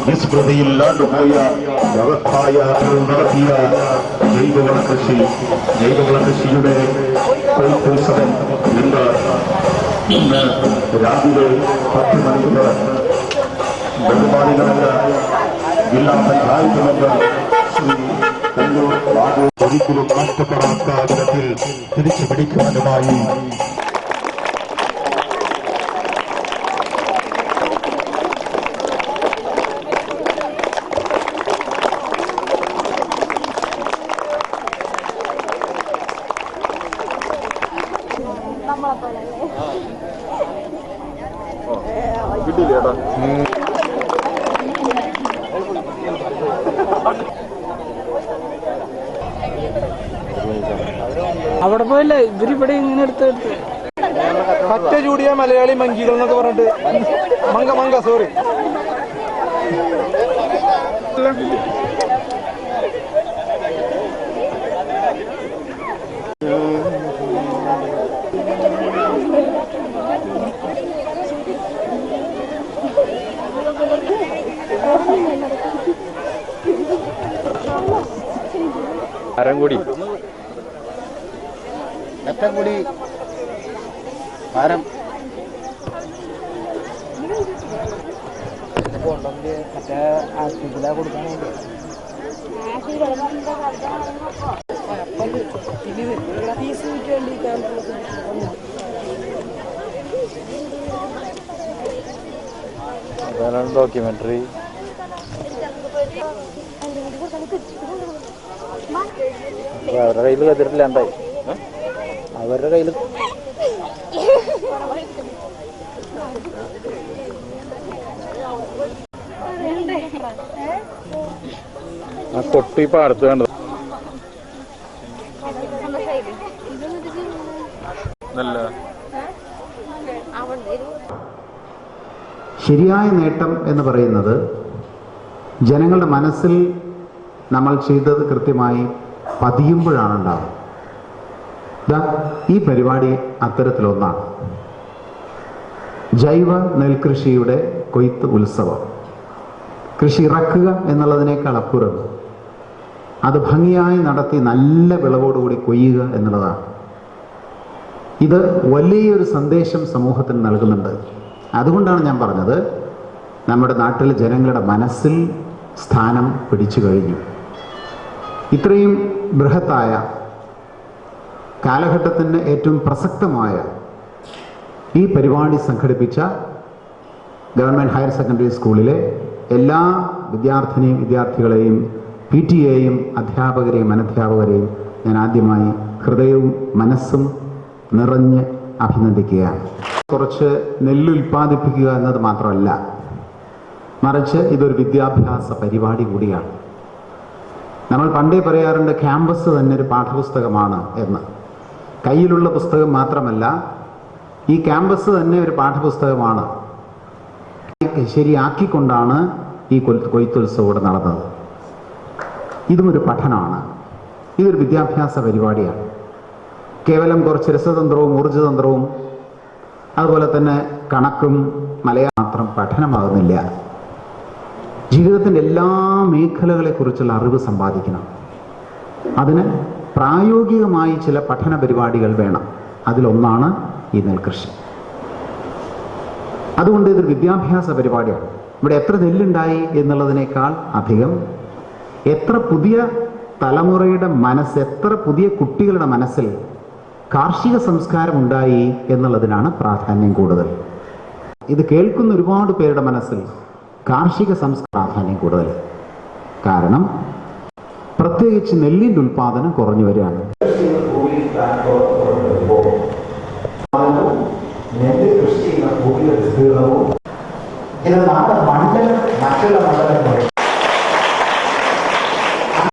വിസ്മൃതിയില്ലാണ്ടുപോയ വ്യവസായ നടത്തിയ ജൈവവള കൃഷി ജൈവവള കൃഷിയുടെ കൊയ്ത്തുത്സവം ഇന്ന് ഇന്ന് രാവിലെ പത്ത് മണിക്ക് ബഹുമാനികളായ ജില്ലാ പഞ്ചായത്ത് മെമ്പർ ശ്രീ കല്ലൂർ ബാബു ഒരിക്കലും നഷ്ടപ്പെടാത്ത വിധത്തിൽ തിരിച്ചു പിടിക്കുവാനുമായി അവിടെ പോയല്ലേ? ഇവരിവിടെ ഇങ്ങനെ എടുത്ത് എടുത്ത്. പറ്റ ചൂടിയ മലയാളി മങ്കികൾ എന്നൊക്കെ പറഞ്ഞിട്ട്. മങ്ക മങ്ക സോറി അരംകുടി കൂടി ഭാരം മറ്റേ ആശുപത്രിയിലാ കൊടുക്കാനുണ്ട് അതാണ് ഡോക്യുമെന്ററി അവരുടെ കയ്യിൽ കതിരില്ലാണ്ടായി അവരുടെ കയ്യിൽ ആ കൊട്ടി പാടത്ത് കണ്ടത് നല്ല ശരിയായ നേട്ടം എന്ന് പറയുന്നത് ജനങ്ങളുടെ മനസ്സിൽ നമ്മൾ ചെയ്തത് കൃത്യമായി പതിയുമ്പോഴാണ് ഉണ്ടാവുക. ദാ ഈ പരിപാടി അത്തരത്തിലൊന്നാണ്. ജൈവ നെൽകൃഷിയുടെ കൊയ്ത്ത് ഉത്സവം. കൃഷി ഇറക്കുക എന്നുള്ളതിനേക്കാൾ അപ്പുറം അത് ഭംഗിയായി നടത്തി നല്ല വിളവോടുകൂടി കൊയ്യുക എന്നുള്ളതാണ്. ഇത് വലിയൊരു സന്ദേശം സമൂഹത്തിന് നൽകുന്നുണ്ട്. അതുകൊണ്ടാണ് ഞാൻ പറഞ്ഞത് നമ്മുടെ നാട്ടിലെ ജനങ്ങളുടെ മനസ്സിൽ സ്ഥാനം പിടിച്ചു കഴിഞ്ഞു. ഇത്രയും ബൃഹത്തായ കാലഘട്ടത്തിന് ഏറ്റവും പ്രസക്തമായ ഈ പരിപാടി സംഘടിപ്പിച്ച ഗവൺമെന്റ് ഹയർ സെക്കൻഡറി സ്കൂളിലെ എല്ലാ വിദ്യാർത്ഥിനിയും വിദ്യാർത്ഥികളെയും പി ടി എയും അധ്യാപകരെയും അനധ്യാപകരെയും ഞാൻ ആദ്യമായി ഹൃദയവും മനസ്സും നിറഞ്ഞ് അഭിനന്ദിക്കുകയാണ്. കുറച്ച് നെല്ല് ഉൽപ്പാദിപ്പിക്കുക എന്നത് മാത്രമല്ല മറിച്ച് ഇതൊരു വിദ്യാഭ്യാസ പരിപാടി കൂടിയാണ്. നമ്മൾ പണ്ടേ പറയാറുണ്ട് ക്യാമ്പസ് തന്നെ ഒരു പാഠപുസ്തകമാണ് എന്ന്. കയ്യിലുള്ള പുസ്തകം മാത്രമല്ല ഈ ക്യാമ്പസ് തന്നെ ഒരു പാഠപുസ്തകമാണ്. ശരിയാക്കിക്കൊണ്ടാണ് ഈ കൊയ്ത്തുത്സവം നടന്നത്. ഇതും ഒരു പഠനമാണ് ഇതൊരു വിദ്യാഭ്യാസ പരിപാടിയാണ്. കേവലം കുറച്ച് രസതന്ത്രവും ഊർജതന്ത്രവും അതുപോലെ തന്നെ കണക്കും മലയാളം മാത്രം പഠനമാകുന്നില്ല. ജീവിതത്തിന്റെ എല്ലാ മേഖലകളെക്കുറിച്ചുള്ള അറിവ് സമ്പാദിക്കണം. അതിന് പ്രായോഗികമായി ചില പഠന പരിപാടികൾ വേണം. അതിലൊന്നാണ് ഈ നെൽകൃഷി. അതുകൊണ്ട് ഇതൊരു വിദ്യാഭ്യാസ പരിപാടിയാണ്. ഇവിടെ എത്ര നെല്ലുണ്ടായി എന്നുള്ളതിനേക്കാൾ അധികം. എത്ര പുതിയ തലമുറയുടെ മനസ്സ് എത്ര പുതിയ കുട്ടികളുടെ മനസ്സിൽ കാർഷിക സംസ്കാരം ഉണ്ടായി എന്നുള്ളതിനാണ് പ്രാധാന്യം കൂടുതൽ. ഇത് കേൾക്കുന്ന ഒരുപാട് പേരുടെ മനസ്സിൽ കാർഷിക സംസ്കാര പ്രാധാന്യം കൂടുതൽ. കാരണം പ്രത്യേകിച്ച് നെല്ലിന്റെ ഉൽപാദനം കുറഞ്ഞു വരികയാണ്. നെല്ല് മണ്ഡലം